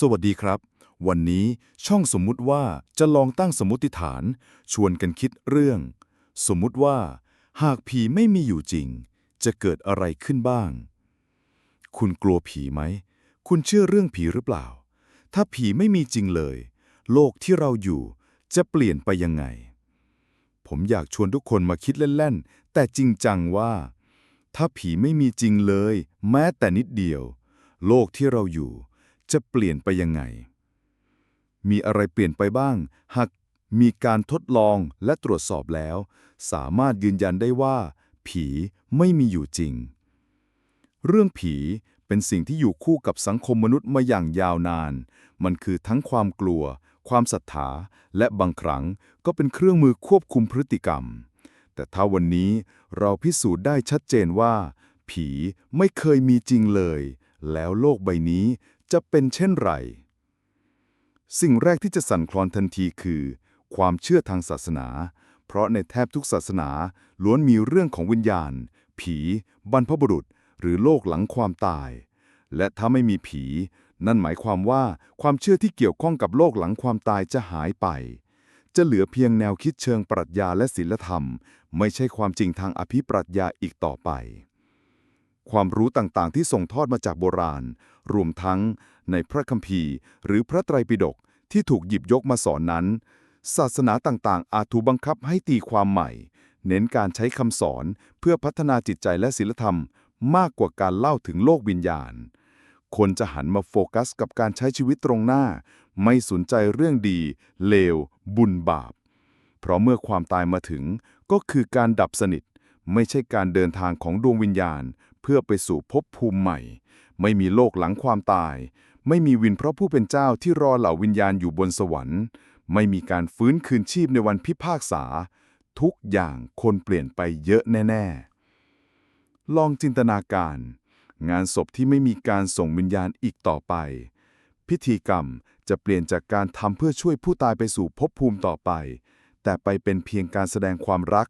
สวัสดีครับ วันนี้ช่องสมมุติว่าจะลองตั้งสมมติฐาน ชวนกันคิดเรื่อง สมมุติว่า หากผีไม่มีอยู่จริง จะเกิดอะไรขึ้นบ้าง คุณกลัวผีไหม คุณเชื่อเรื่องผีหรือเปล่า ถ้าผีไม่มีจริงเลย โลกที่เราอยู่จะเปลี่ยนไปยังไง ผมอยากชวนทุกคนมาคิดเล่นๆ แต่จริงจังว่า ถ้าผีไม่มีจริงเลย แม้แต่นิดเดียว โลกที่เราอยู่ จะเปลี่ยนไปยังไง มีอะไรเปลี่ยนไปบ้าง หากมีการทดลองและตรวจสอบแล้ว สามารถยืนยันได้ว่า ผีไม่มีอยู่จริง เรื่องผีเป็นสิ่งที่อยู่คู่กับสังคมมนุษย์มาอย่างยาวนาน มันคือทั้งความกลัว ความศรัทธา และบางครั้งก็เป็นเครื่องมือควบคุมพฤติกรรม แต่ถ้าวันนี้เราพิสูจน์ได้ชัดเจนว่า ผีไม่เคยมีจริงเลย แล้วโลกใบนี้ จะเป็นเช่นไร สิ่งแรกที่จะสั่นคลอนทันทีคือ ความเชื่อทางศาสนา เพราะในแทบทุกศาสนาล้วนมีเรื่องของวิญญาณ ผี บรรพบุรุษ หรือโลกหลังความตาย และถ้าไม่มีผี นั่นหมายความว่าความเชื่อที่เกี่ยวข้องกับโลกหลังความตายจะหายไป จะเหลือเพียงแนวคิดเชิงปรัชญาและศีลธรรม ไม่ใช่ความจริงทางอภิปรัชญาอีกต่อไป ความรู้ต่างๆ ที่ส่งทอดมาจากโบราณ รวมทั้งในพระคัมภีร์ หรือพระไตรปิฎกที่ถูกหยิบยกมาสอนนั้น ศาสนาต่างๆ อาจถูกบังคับให้ตีความใหม่ เน้นการใช้คำสอนเพื่อพัฒนาจิตใจและศีลธรรม มากกว่าการเล่าถึงโลกวิญญาณ คนจะหันมาโฟกัสกับการใช้ชีวิตตรงหน้า ไม่สนใจเรื่องดี เลว บุญบาป เพราะเมื่อความตายมาถึงก็คือการดับสนิท ไม่ใช่การเดินทางของดวงวิญญาณ พื่อไปสู่ภพภูมิใหม่ ไม่มีโลกหลังความตาย ไม่มีวินเพราะผู้เป็นเจ้าที่รอเหล่าวิญญาณอยู่บนสวรรค์ ไม่มีการฟื้นคืนชีพในวันพิพากษา ทุกอย่างคนเปลี่ยนไปเยอะแน่ ๆ ลองจินตนาการ งานศพที่ไม่มีการส่งวิญญาณอีกต่อไป พิธีกรรมจะเปลี่ยนจากการทำเพื่อช่วยผู้ตายไปสู่ภพภูมิต่อไป แต่ไปเป็นเพียงการแสดงความรัก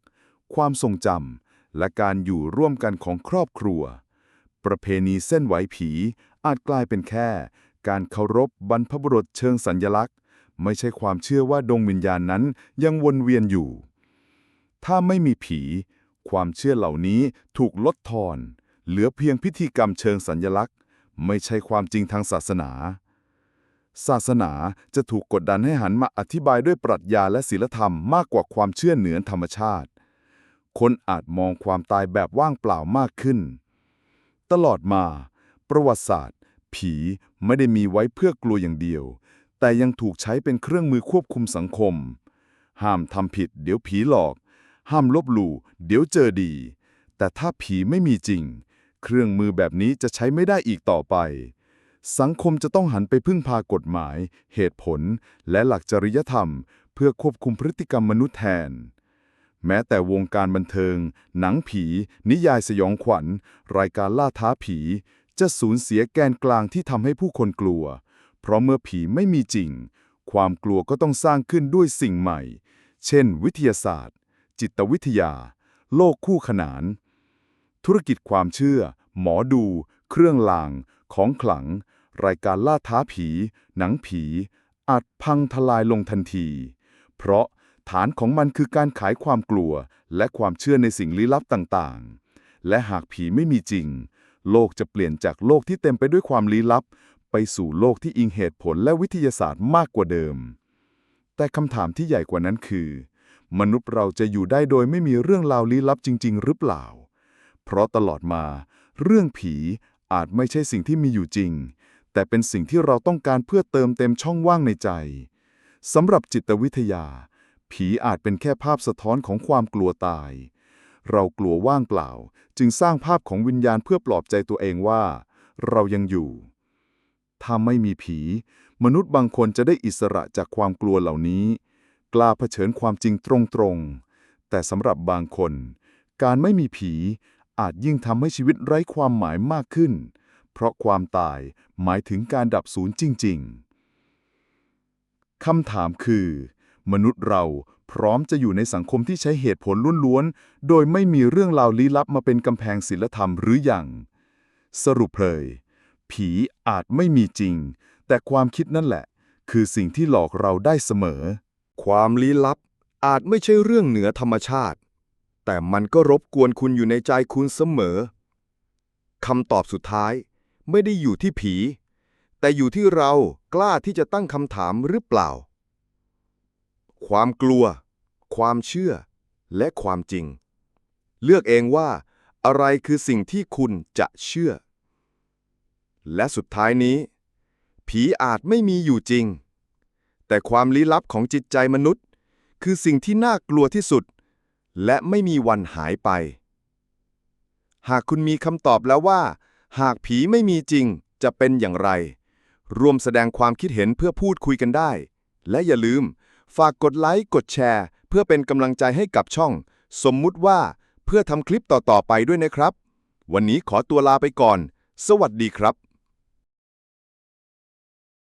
ความทรงจำ และการอยู่ร่วมกันของครอบครัว ประเพณีเส้นไหวผี อาจกลายเป็นแค่ การเคารพบรรพบุรุษเชิงสัญญลักษณ์ ไม่ใช่ความเชื่อว่าดวงวิญญาณนั้นยังวนเวียนอยู่ ถ้าไม่มีผี ความเชื่อเหล่านี้ถูกลดทอน เหลือเพียงพิธีกรรมเชิงสัญญลักษณ์ ไม่ใช่ความจริงทางศาสนาศาสนาจะถูกกดดันให้หันมาอธิบายด้วยปรัชญาและศีลธรรมมากกว่าความเชื่อเหนือธรรมชาติ คนอาจมองความตายแบบว่างเปล่ามากขึ้น ตลอดมา ประวัติศาสตร์ ผีไม่ได้มีไว้เพื่อกลัวอย่างเดียว แต่ยังถูกใช้เป็นเครื่องมือควบคุมสังคม ห้ามทำผิด เดี๋ยวผีหลอก ห้ามลบหลู่เดี๋ยวเจอดี แต่ถ้าผีไม่มีจริง เครื่องมือแบบนี้จะใช้ไม่ได้อีกต่อไป สังคมจะต้องหันไปพึ่งพากฎหมาย เหตุผล และหลักจริยธรรม เพื่อควบคุมพฤติกรรมมนุษย์แทน แม้แต่วงการบันเทิง หนังผี นิยายสยองขวัญ รายการล่าท้าผี จะสูญเสียแกนกลางที่ทำให้ผู้คนกลัว เพราะเมื่อผีไม่มีจริง ความกลัวก็ต้องสร้างขึ้นด้วยสิ่งใหม่ เช่น วิทยาศาสตร์ จิตวิทยา โลกคู่ขนาน ธุรกิจความเชื่อ หมอดู เครื่องลาง ของขลัง รายการล่าท้าผี หนังผีอาจพังทลายลงทันที เพราะ ฐานของมันคือการขายความกลัว และความเชื่อในสิ่งลี้ลับต่างๆ และหากผีไม่มีจริง โลกจะเปลี่ยนจากโลกที่เต็มไปด้วยความลี้ลับ ไปสู่โลกที่อิงเหตุผลและวิทยาศาสตร์มากกว่าเดิม แต่คำถามที่ใหญ่กว่านั้นคือ มนุษย์เราจะอยู่ได้โดยไม่มีเรื่องราวลี้ลับจริง ๆ หรือเปล่า เพราะตลอดมา เรื่องผีอาจไม่ใช่สิ่งที่มีอยู่จริง แต่เป็นสิ่งที่เราต้องการเพื่อเติมเต็มช่องว่างในใจสำหรับจิตวิทยา ผีอาจเป็นแค่ภาพสะท้อนของความกลัวตาย เรากลัวว่างเปล่า จึงสร้างภาพของวิญญาณเพื่อปลอบใจตัวเองว่า เรายังอยู่ ถ้าไม่มีผี มนุษย์บางคนจะได้อิสระจากความกลัวเหล่านี้ กล้าเผชิญความจริงตรงๆ แต่สำหรับบางคน การไม่มีผีอาจยิ่งทำให้ชีวิตไร้ความหมายมากขึ้น เพราะความตายหมายถึงการดับสูญจริง ๆคำถามคือ มนุษย์เราพร้อมจะอยู่ในสังคมที่ใช้เหตุผลล้วนๆ โดยไม่มีเรื่องราวลี้ลับมาเป็นกำแพงศีลธรรมหรืออยัง สรุปเลย ผีอาจไม่มีจริง แต่ความคิดนั่นแหละ คือสิ่งที่หลอกเราได้เสมอ ความลี้ลับอาจไม่ใช่เรื่องเหนือธรรมชาติ แต่มันก็รบกวนคุณอยู่ในใจคุณเสมอคำตอบสุดท้าย ไม่ได้อยู่ที่ผี แต่อยู่ที่เรากล้าที่จะตั้งคำถามหรือเปล่า ความกลัว ความเชื่อ และความจริง เลือกเองว่า อะไรคือสิ่งที่คุณจะเชื่อ และสุดท้ายนี้ ผีอาจไม่มีอยู่จริง แต่ความลี้ลับของจิตใจมนุษย์ คือสิ่งที่น่ากลัวที่สุด และไม่มีวันหายไป หากคุณมีคำตอบแล้วว่า หากผีไม่มีจริงจะเป็นอย่างไร ร่วมแสดงความคิดเห็นเพื่อพูดคุยกันได้ และอย่าลืม ฝากกดไลค์กดแชร์ เพื่อเป็นกำลังใจให้กับช่อง สมมุติว่าเพื่อทำคลิปต่อๆไปด้วยนะครับ วันนี้ขอตัวลาไปก่อน สวัสดีครับ